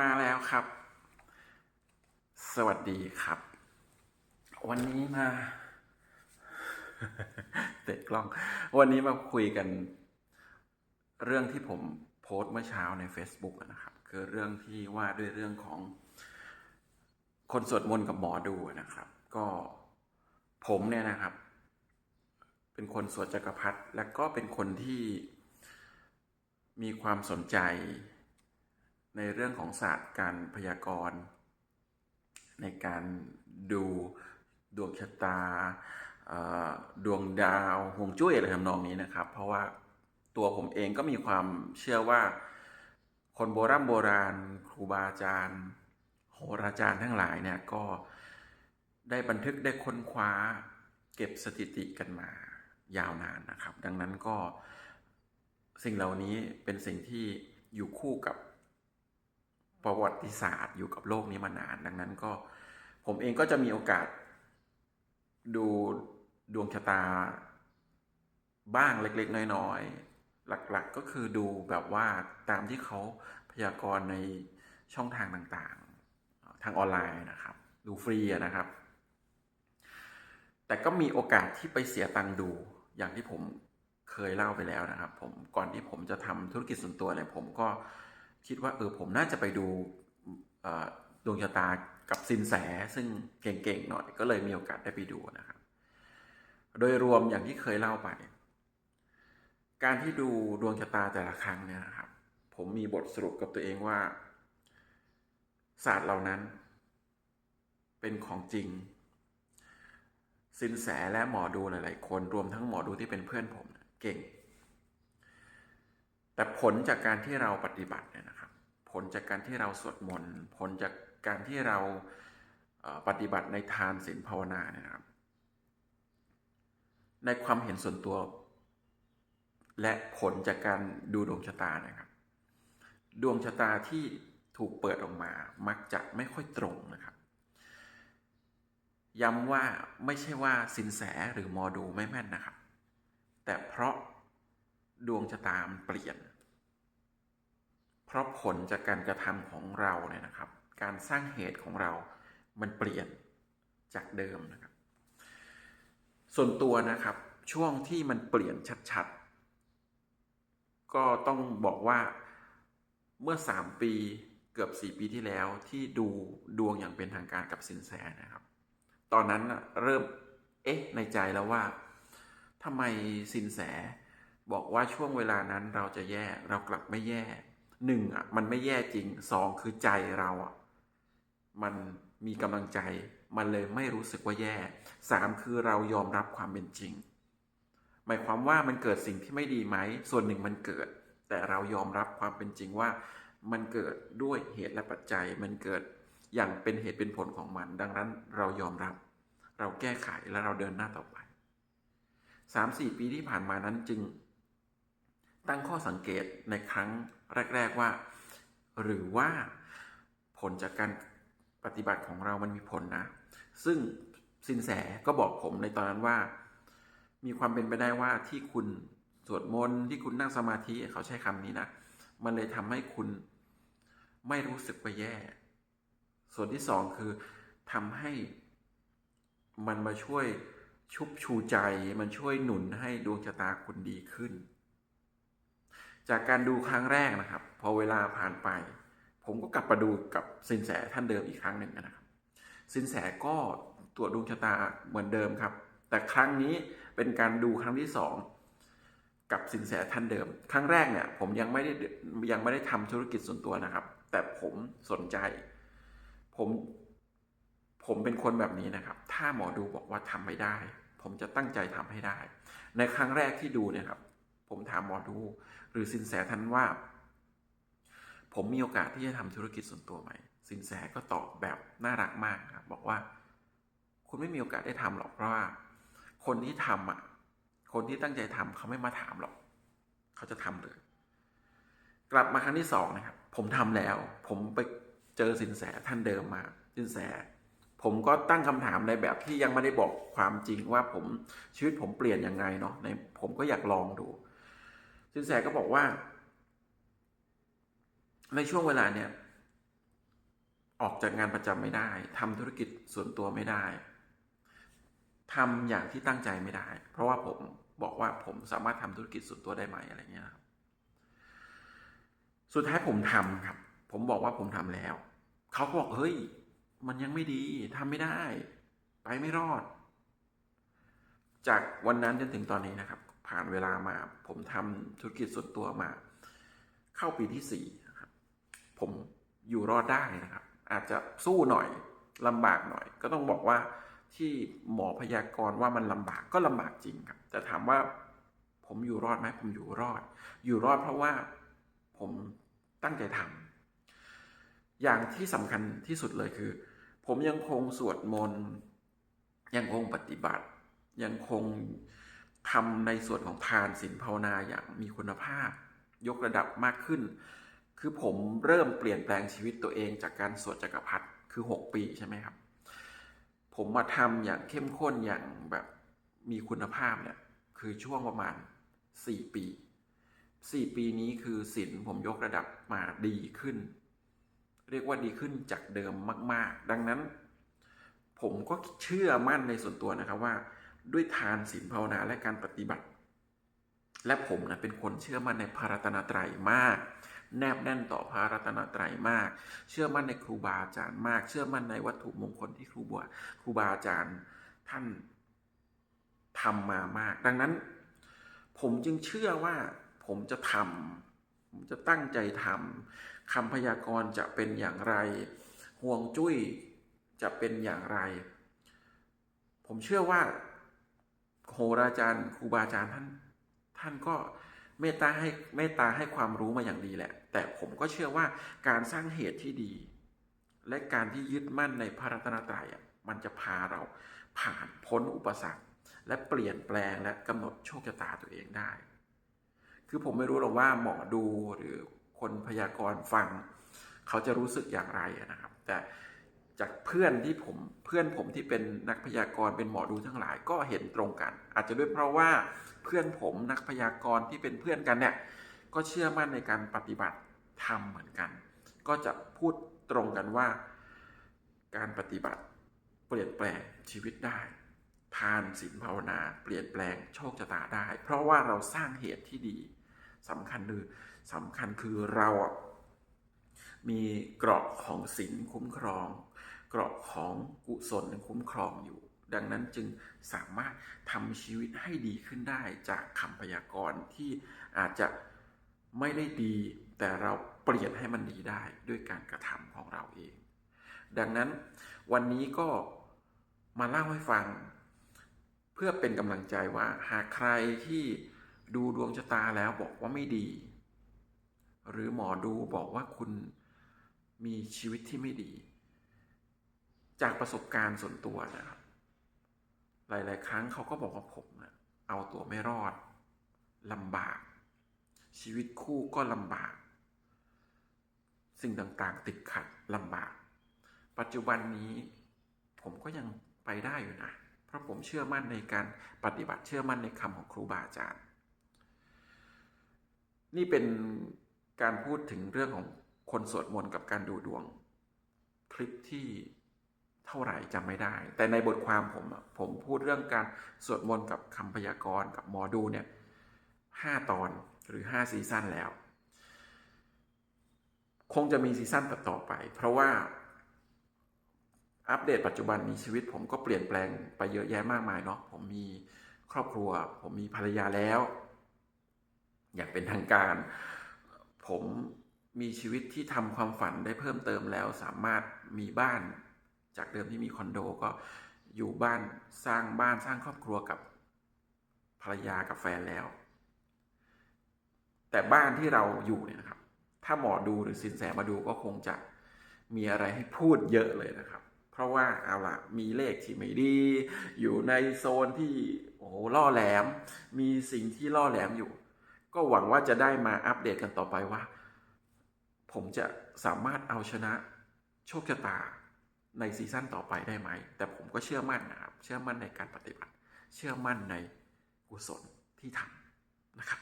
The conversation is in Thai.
มาแล้วครับ สวัสดีครับ วันนี้มาเตะกล้อง วันนี้มาคุยกัน เรื่องที่ผมโพสต์เมื่อเช้าใน Facebook นะครับ คือเรื่องที่ว่าด้วยเรื่องของคนสวดมนต์กับหมอดูนะครับ ก็ผมเนี่ยนะครับ เป็นคนสวดจักรพรรดิและก็เป็นคนที่มีความสนใจ ในเรื่องของศาสตร์การพยากรณ์ ในการดูดวงชะตาดวงดาวฮวงจุ้ยอะไรทำนองนี้นะครับ เพราะว่าตัวผมเองก็มีความเชื่อว่า คนโบราณโบราณ ครูบาอาจารย์โหราจารย์ทั้งหลายเนี่ยก็ได้บันทึกได้ค้นคว้าเก็บสถิติกันมายาวนานนะครับ ดังนั้นก็สิ่งเหล่านี้เป็นสิ่งที่อยู่คู่กับ ประวัติศาสตร์อยู่กับโลกนี้มานาน ดังนั้นก็ผมเองก็จะมีโอกาสดูดวงชะตาบ้างเล็ก ๆ น้อยๆ หลักๆก็คือดูแบบว่าตามที่เขาพยากรณ์ในช่องทางต่างๆ ทางออนไลน์นะครับ ดูฟรีนะครับ แต่ก็มีโอกาสที่ไปเสียตังค์ดูอย่างที่ผมเคยเล่าไปแล้วนะครับ ผมก่อนที่ผมจะทำธุรกิจส่วนตัวเนี่ยผมก็ คิดว่าเออผมน่าจะไปดูดวงชะตากับสินแสซึ่งเก่งๆหน่อยก็เลยมีโอกาสได้ไปดูนะครับ โดยรวมอย่างที่เคยเล่าไป การที่ดูดวงชะตาแต่ละครั้งเนี่ยนะครับ ผมมีบทสรุปกับตัวเองว่า ศาสตร์เหล่านั้น เป็นของจริง สินแสและหมอดูหลาย ๆ คนรวมทั้งหมอดูที่เป็นเพื่อนผมเก่ง แต่ผลจากการที่เราปฏิบัติเนี่ยนะครับ ผลจากการที่เราสวดมนต์ผลจากการที่เราปฏิบัติในทานศีลภาวนาเนี่ยนะครับ ในความเห็นส่วนตัว และผลจากการดูดวงชะตานะครับ ดวงชะตาที่ถูกเปิดออกมา มักจะไม่ค่อยตรงนะครับ ย้ำว่าไม่ใช่ว่าสินแสหรือมอดูไม่แม่นนะครับ แต่เพราะดวงชะตามันเปลี่ยน เพราะผลจากการกระทำของเราเนี่ยนะครับ การสร้างเหตุของเรา มันเปลี่ยนจากเดิมนะครับ ส่วนตัวนะครับ ช่วงที่มันเปลี่ยนชัดๆ ก็ต้องบอกว่าเมื่อ 3 ปีเกือบ 4 ปีที่แล้วที่ดูดวงอย่างเป็นทางการกับสินแสนะครับ ตอนนั้นเริ่มเอ๊ะในใจแล้วว่าทำไมสินแสบอกว่าช่วงเวลานั้นเราจะแย่เรากลับไม่แย่ หนึ่งอะมันไม่แย่จริงสองคือใจเราอะมันมีกำลังใจ มันเลยไม่รู้สึกว่าแย่สามคือเรายอมรับความเป็นจริง หมายความว่ามันเกิดสิ่งที่ไม่ดีไหม ส่วนหนึ่งมันเกิด แต่เรายอมรับความเป็นจริงว่า มันเกิดด้วยเหตุและปัจจัย มันเกิดอย่างเป็นเหตุเป็นผลของมัน ดังนั้นเรายอมรับ เราแก้ไขและเราเดินหน้าต่อไปสามสี่ปีที่ผ่านมานั้นจึง ตั้งข้อสังเกตในครั้งแรก ๆว่า หรือว่าผลจากการปฏิบัติของเรามันมีผลนะ ซึ่งสินแสก็บอกผมในตอนนั้นว่า มีความเป็นไปได้ว่าที่คุณสวดมนต์ที่คุณนั่งสมาธิเขาใช้คำนี้นะ มันเลยทำให้คุณไม่รู้สึกว่าแย่ ส่วนที่สองคือทำให้มันมาช่วยชุบชูใจ มันช่วยหนุนให้ดวงชะตาคุณดีขึ้น จากการดูครั้งแรกนะครับ พอเวลาผ่านไป ผมก็กลับมาดูกับสินแสท่านเดิมอีกครั้งหนึ่งนะครับ สินแสก็ตรวจดวงชะตาเหมือนเดิมครับ แต่ครั้งนี้เป็นการดูครั้งที่สองกับสินแสท่านเดิม ครั้งแรกเนี่ยผมยังไม่ได้ยังไม่ได้ทำธุรกิจส่วนตัวนะครับ แต่ผมสนใจ ผมผมเป็นคนแบบนี้นะครับ ถ้าหมอดูบอกว่าทำไม่ได้ ผมจะตั้งใจทำให้ได้ ในครั้งแรกที่ดูเนี่ยครับ ผมถามหมอดู หรือสินแสท่านว่า ผมมีโอกาสที่จะทำธุรกิจส่วนตัวไหมสินแสก็ตอบแบบน่ารักมากครับบอกว่า คุณไม่มีโอกาสได้ทำหรอกเพราะว่า คนที่ทำอะ คนที่ตั้งใจทำเขาไม่มาถามหรอก เขาจะทำเลย กลับมาครั้งที่สองนะครับ ผมทำแล้ว ผมไปเจอสินแสท่านเดิมมา สินแส ผมก็ตั้งคำถามในแบบที่ยังไม่ได้บอกความจริงว่าผมชีวิตผมเปลี่ยนยังไงเนาะในผมก็อยากลองดู สินแสก็บอกว่า ในช่วงเวลาเนี่ย ออกจากงานประจำไม่ได้ ทำธุรกิจส่วนตัวไม่ได้ทำอย่างที่ตั้งใจไม่ได้ เพราะว่าผมบอกว่าผมสามารถทำธุรกิจส่วนตัวได้ไหมอะไรเงี้ยครับ สุดท้ายผมทำครับ ผมบอกว่าผมทำแล้ว เขาก็บอกเฮ้ย มันยังไม่ดีทำไม่ได้ ไปไม่รอด จากวันนั้นจนถึงตอนนี้นะครับ ผ่านเวลามา ผมทำธุรกิจส่วนตัวมา เข้าปีที่สี่ผมอยู่รอดได้นะครับ อาจจะสู้หน่อยลำบากหน่อย ก็ต้องบอกว่าที่หมอพยากรณ์ว่ามันลำบากก็ลำบากจริงครับ แต่ถามว่าผมอยู่รอดไหมผมอยู่รอด อยู่รอดเพราะว่าผมตั้งใจทำอย่างที่สำคัญที่สุดเลยคือ ผมยังคงสวดมนต์ยังคงปฏิบัติ ยังคง ทำในส่วนของทานศีลภาวนาอย่างมีคุณภาพ ยกระดับมากขึ้น คือผมเริ่มเปลี่ยนแปลงชีวิตตัวเองจากการสวดจักรพรรดิคือ 6 ปีใช่ไหมครับ ผมมาทำอย่างเข้มข้นอย่างแบบมีคุณภาพเนี่ยคือช่วงประมาณ 4 ปี 4 ปีนี้คือศีลผมยกระดับมาดีขึ้น เรียกว่าดีขึ้นจากเดิมมาก ๆ ดังนั้น ผมก็เชื่อมั่นในส่วนตัวนะครับว่า ด้วยทานศีลภาวนาและการปฏิบัติ และผมนะเป็นคนเชื่อมั่นในพระรัตนตรัยมาก แนบแน่นต่อพระรัตนตรัยมาก เชื่อมั่นในครูบาอาจารย์มาก เชื่อมั่นในวัตถุมงคลที่ครูบาครูบาอาจารย์ท่านทำมามาก ดังนั้น ผมจึงเชื่อว่าผมจะทำผมจะตั้งใจทำคำพยากรณ์จะเป็นอย่างไรห่วงจุ้ยจะเป็นอย่างไร ผมเชื่อว่า โหราจารย์ครูบาอาจารย์ท่านท่านก็เมตตาให้เมตตาให้ความรู้มาอย่างดีแหละ แต่ผมก็เชื่อว่าการสร้างเหตุที่ดี และการที่ยึดมั่นในพระรัตนตรัยอะมันจะพาเราผ่านพ้นอุปสรรค และเปลี่ยนแปลงและกำหนดโชคชะตาตัวเองได้ คือผมไม่รู้หรอกว่าหมอดูหรือคนพยากรณ์ฟัง เขาจะรู้สึกอย่างไรนะครับ แต่ จากเพื่อนที่ผมเพื่อนผมที่เป็นนักพยากรณ์เป็นหมอดูทั้งหลายก็เห็นตรงกัน อาจจะด้วยเพราะว่าเพื่อนผมนักพยากรณ์ที่เป็นเพื่อนกันเนี่ยก็เชื่อมั่นในการปฏิบัติธรรมเหมือนกัน ก็จะพูดตรงกันว่า การปฏิบัติเปลี่ยนแปลงชีวิตได้ ทานศีลภาวนาเปลี่ยนแปลงโชคชะตาได้ เพราะว่าเราสร้างเหตุที่ดีสำคัญคือสำคัญคือเรามีเกราะของศีลคุ้มครอง เกราะของกุศลคุ้มครองอยู่ ดังนั้นจึงสามารถทำชีวิตให้ดีขึ้นได้จากคำพยากรณ์ที่อาจจะไม่ได้ดี แต่เราเปลี่ยนให้มันดีได้ด้วยการกระทำของเราเอง ดังนั้นวันนี้ก็มาเล่าให้ฟัง เพื่อเป็นกำลังใจว่าหากใครที่ดูดวงชะตาแล้วบอกว่าไม่ดี หรือหมอดูบอกว่าคุณมีชีวิตที่ไม่ดี จากประสบการณ์ส่วนตัวนะครับ หลาย ๆ ครั้งเขาก็บอกว่าผมนะเอาตัวไม่รอดลำบาก ชีวิตคู่ก็ลำบาก สิ่งต่าง ๆ ติดขัดลำบาก ปัจจุบันนี้ผมก็ยังไปได้อยู่นะ เพราะผมเชื่อมั่นในการปฏิบัติเชื่อมั่นในคำของครูบาอาจารย์ นี่เป็นการพูดถึงเรื่องของคนสวดมนต์กับการดูดวง คลิปที่ เท่าไหร่จำไม่ได้ แต่ในบทความผมผมพูดเรื่องการสวดมนต์กับคำพยากรณ์กับหมอดูเนี่ยห้าตอนหรือห้าซีซั่นแล้ว คงจะมีซีซั่นต่อไป เพราะว่าอัปเดตปัจจุบันนี้ชีวิตผมก็เปลี่ยนแปลงไปเยอะแยะมากมายเนาะผมมีครอบครัว ผมมีภรรยาแล้ว อย่างเป็นทางการ ผมมีชีวิตที่ทำความฝันได้เพิ่มเติมแล้ว สามารถมีบ้าน จากเดิมที่มีคอนโดก็อยู่บ้านสร้างบ้านสร้างครอบครัวกับภรรยากับแฟนแล้ว แต่บ้านที่เราอยู่เนี่ยนะครับ ถ้าหมอดูหรือสินแสมาดูก็คงจะมีอะไรให้พูดเยอะเลยนะครับ เพราะว่าเอาละมีเลขที่ไม่ดี อยู่ในโซนที่โอ้ล่อแหลม มีสิ่งที่ล่อแหลมอยู่ ก็หวังว่าจะได้มาอัปเดตกันต่อไปว่า ผมจะสามารถเอาชนะโชคชะตา ในซีซั่นต่อไปได้ไหม แต่ผมก็เชื่อมั่นนะครับ เชื่อมั่นในการปฏิบัติ เชื่อมั่นในกุศลที่ทำนะครับ